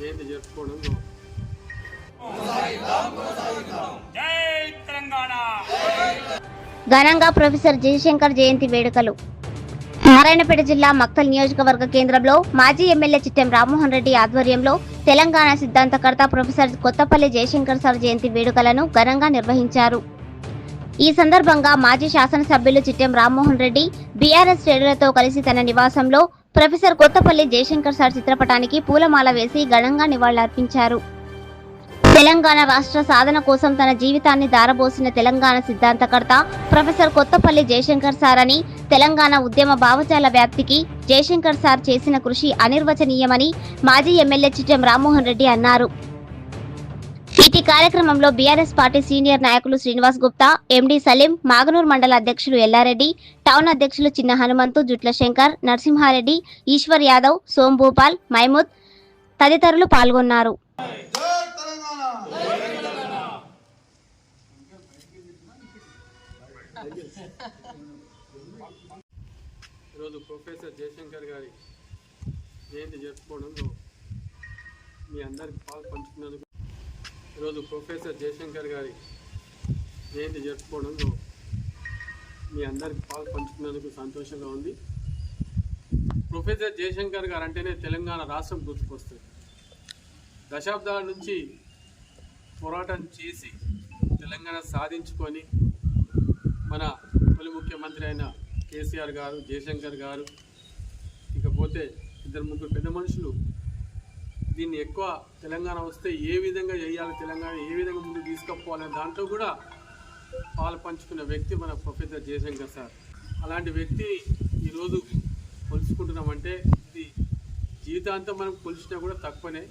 జరుపుకోవడం ఘనంగా ప్రొఫెసర్ జయశంకర్ జయంతి వేడుకలు. నారాయణపేట జిల్లా మక్తల్ నియోజకవర్గ కేంద్రంలో మాజీ ఎమ్మెల్యే చిట్టెం రామ్మోహన్ రెడ్డి ఆధ్వర్యంలో తెలంగాణ సిద్ధాంతకర్త ప్రొఫెసర్ కొత్తపల్లి జయశంకర్ సార్ జయంతి వేడుకలను ఘనంగా నిర్వహించారు. ఈ సందర్భంగా మాజీ శాసనసభ్యులు చిట్టెం రామ్మోహన్ రెడ్డి బీఆర్ఎస్ శ్రేణులతో కలిసి తన నివాసంలో ప్రొఫెసర్ కొత్తపల్లి జయశంకర్ సార్ చిత్రపటానికి పూలమాల వేసి ఘనంగా నివాళులర్పించారు. తెలంగాణ రాష్ట్ర సాధన కోసం తన జీవితాన్ని దారబోసిన తెలంగాణ సిద్ధాంతకర్త ప్రొఫెసర్ కొత్తపల్లి జయశంకర్ సార్ అని తెలంగాణ ఉద్యమ భావజాల వ్యాప్తికి జయశంకర్ సార్ చేసిన కృషి అనిర్వచనీయమని మాజీ ఎమ్మెల్యే చిట్టెం రామ్మోహన్ రెడ్డి అన్నారు. ఇటీ కార్యక్రమంలో బీఆర్ఎస్ పార్టీ సీనియర్ నాయకులు శ్రీనివాస్ గుప్తా ఎండి సలీం మాగనూర్ మండల అధ్యక్షులు ఎల్లారెడ్డి టౌన్ అధ్యక్షులు చిన్న హనుమంతు జుట్ల శంకర్ నరసింహారెడ్డి ఈశ్వర్ యాదవ్ సోంభూపాల్ మైమూద్ తదితరులు పాల్గొన్నారు. ఈరోజు ప్రొఫెసర్ జయశంకర్ గారి జయంతి మీ అందరికి పాలు పంచుకున్నందుకు ఈరోజు ప్రొఫెసర్ జయశంకర్ గారి జయంతి జరుపుకోవడంలో మీ అందరికి పాలు పంచుకున్నందుకు సంతోషంగా ఉంది. ప్రొఫెసర్ జయశంకర్ గారు అంటేనే తెలంగాణ రాష్ట్రం గుర్తుకొస్తుంది. దశాబ్దాల నుంచి పోరాటం చేసి తెలంగాణ సాధించుకొని మన తొలి ముఖ్యమంత్రి అయిన కేసీఆర్ గారు జయశంకర్ గారు ఇకపోతే ఇద్దరు ముగ్గురు పెద్ద మనుషులు దీన్ని ఎక్కువ తెలంగాణ వస్తే ఏ విధంగా చేయాలి తెలంగాణ ఏ విధంగా ముందు తీసుకుపోవాలనే దాంట్లో కూడా పాలు పంచుకున్న వ్యక్తి మన ప్రొఫెసర్ జయశంకర్ సార్. అలాంటి వ్యక్తిని ఈరోజు కొలుచుకుంటున్నామంటే ఇది జీవితాంతం మనం కొలిచినా కూడా తక్కువనే.